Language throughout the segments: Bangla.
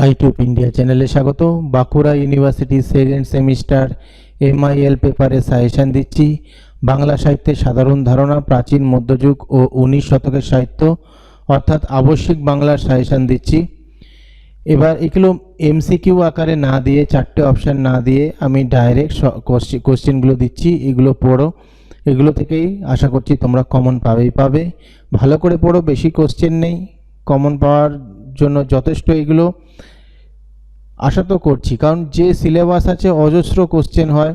আইটিউব ইন্ডিয়া চ্যানেলে স্বাগত। Bankura university second semester MIL পেপারে সাজেশন দিচ্ছি। বাংলা সাহিত্যের সাধারণ ধারণা, প্রাচীন মধ্যযুগ ও উনিশ শতকের সাহিত্য, অর্থাৎ আবশ্যিক বাংলার সাজেশন দিচ্ছি। এবার এগুলো এমসিকিউ আকারে না দিয়ে, চারটে অপশান না দিয়ে আমি ডাইরেক্ট কোশ্চেনগুলো দিচ্ছি, এগুলো পড়ো। এগুলো থেকেই আশা করছি তোমরা কমন পাবেই পাবে। ভালো করে পড়ো, বেশি কোশ্চেন নেই। কমন পাওয়ার জন্য যথেষ্ট এগুলো আশা তো করছি। কারণ যে সিলেবাস আছে, অজস্র কোশ্চেন হয়,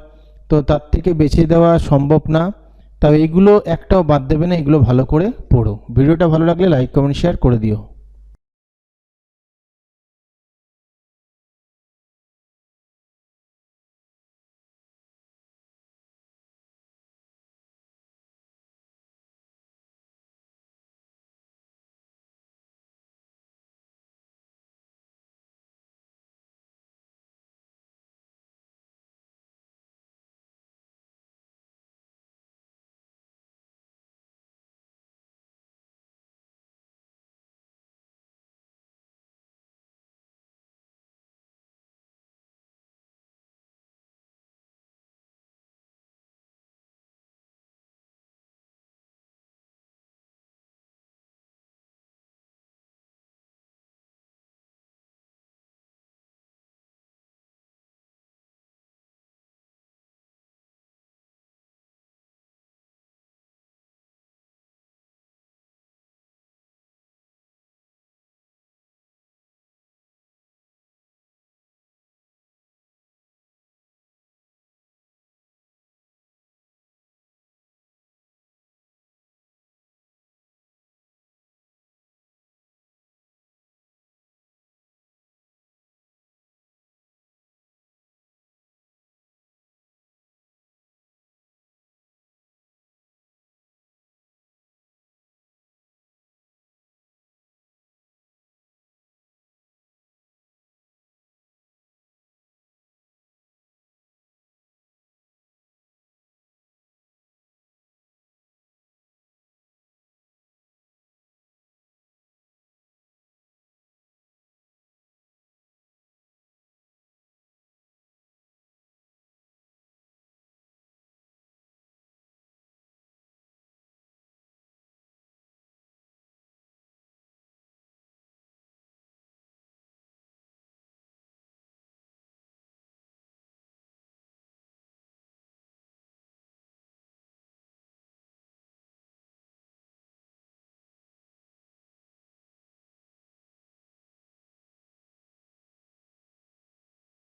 তো তার থেকে বেছে দেওয়া সম্ভব না। তবে এগুলো একটাও বাদ দেবে না, এগুলো ভালো করে পড়ো। ভিডিওটা ভালো লাগলে লাইক কমেন্ট শেয়ার করে দিও।